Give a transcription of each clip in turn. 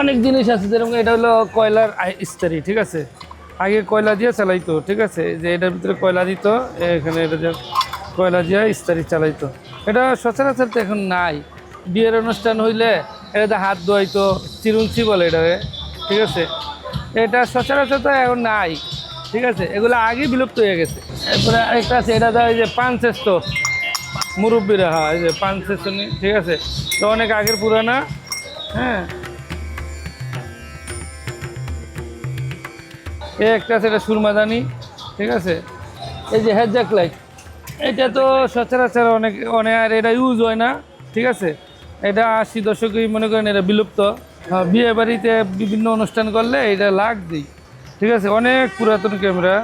অনেক জিনিস আছে, যেরকম এটা হলো কয়লার ইস্তারি, ঠিক আছে? আগে কয়লা দিয়ে চালাইতো, ঠিক আছে? যে এটার ভিতরে কয়লা দিত, এখানে এটা যে কয়লা দিয়ে ইস্তারি চালাইতো। এটা সচরাচর তো এখন নাই। বিয়ের অনুষ্ঠান হইলে এটাতে হাত ধোয়াইতো, চিরুঞ্চি বলে এটাকে, ঠিক আছে? এটা সচরাচর তো এখন নাই, ঠিক আছে? এগুলো আগেই বিলুপ্ত হয়ে গেছে। এরপরে আরেকটা আছে, এটা দেওয়া যে পান শ্রেষ্ঠ মুরব্বীরা, হয়, এই যে পান ঠিক আছে? তো অনেক আগের পুরানা হ্যাঁ? এই একটা আছে, এটা সুরমাদানি ঠিক আছে? এই যে হেডজাক লাইট, এটা তো সচরাচর অনেক অনেক আর এটা ইউজ হয় না, ঠিক আছে? এটা আশি দশকেই মনে করেন এটা বিলুপ্ত। বিয়ে বাড়িতে বিভিন্ন অনুষ্ঠান করলে এটা লাগ দিই, ঠিক আছে? অনেক পুরাতন ক্যামেরা,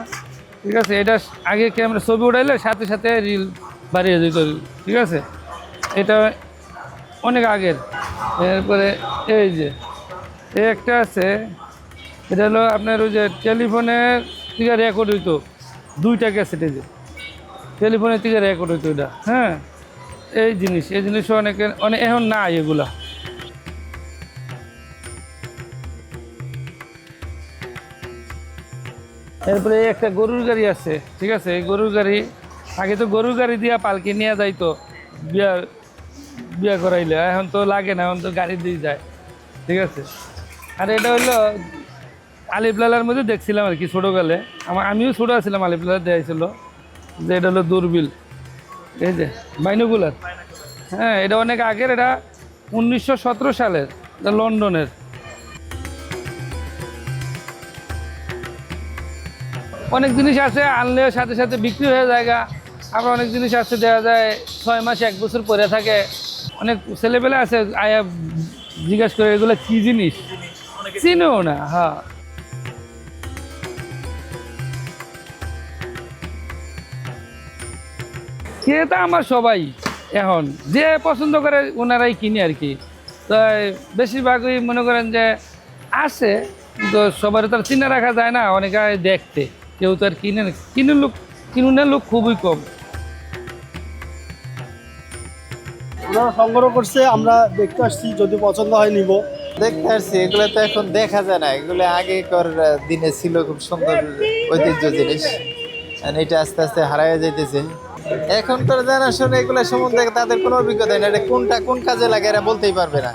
ঠিক আছে? এটা আগে ক্যামেরা ছবি উঠাইলে সাথে সাথে রিল বাড়িয়ে যেত ঠিক আছে? এটা অনেক আগের। এরপরে এই যে, একটা আছে এটা হলো আপনার ওই যে টেলিফোনের থেকে রেকর্ড হইতো। দুইটা ক্যাসেটে যে। টেলিফোনের থেকে রেকর্ড হইতো এটা। হ্যাঁ? এই জিনিস, এই জিনিসও অনেকে অনেক এখন নাই এগুলা। এরপরে একটা গরুর গাড়ি আছে, ঠিক আছে? এই গরুর গাড়ি, আগে তো গরুর গাড়ি দিয়া পালকি নিয়ে যাইতো, বিয়া বিয়া করাইলে। এখন তো লাগে না, এখন তো গাড়ি দিয়ে যায়, ঠিক আছে? আর এটা হলো আলিপলালার মধ্যে দেখছিলাম আর কি ছোটোকালে। আমার আমিও ছোটো আছিলাম আলিপলালা দেখাইছিল যে এটা হলো দূরবিল। এই যে, বাইনোকুলার। হ্যাঁ এটা অনেক আগের, এটা উনিশশো সতেরো সালের লন্ডনের। অনেক জিনিস আছে, আনলে সাথে সাথে বিক্রি হয়ে যায় গা। আবার অনেক জিনিস আছে দেওয়া যায় ছয় মাস, এক বছর পরে থাকে। অনেক ছেলেপেলে আছে, আয়া জিজ্ঞাসা করে, এগুলো কি জিনিস? চিনেও না হ্যাঁ। ক্রেতা আমার সবাই এখন। যে পছন্দ করে ওনারাই কিনে আর কি। তো বেশিরভাগই মনে করেন যে আসে তো সবার তো আর চিনে রাখা যায় না অনেকে দেখতে। কেউ তো আর কিনে না কিনে লোক কিনুনের লোক খুবই কম। ওনারা সংগ্রহ করছে আমরা দেখতে আসছি যদি পছন্দ হয় নিব। দেখতে আসছি এগুলো তো এখন দেখা যায় না। এগুলো আগেকার দিনে ছিল খুব সুন্দর ঐতিহ্য জিনিস। আর এটা আস্তে আস্তে হারাইয়া যাইতেছে। এখন জানা জেনারেশন এগুলো সম্বন্ধে তাদের কোনো অভিজ্ঞতা নেই। এটা কোনটা, কোন কাজে লাগে এরা বলতেই পারবে না।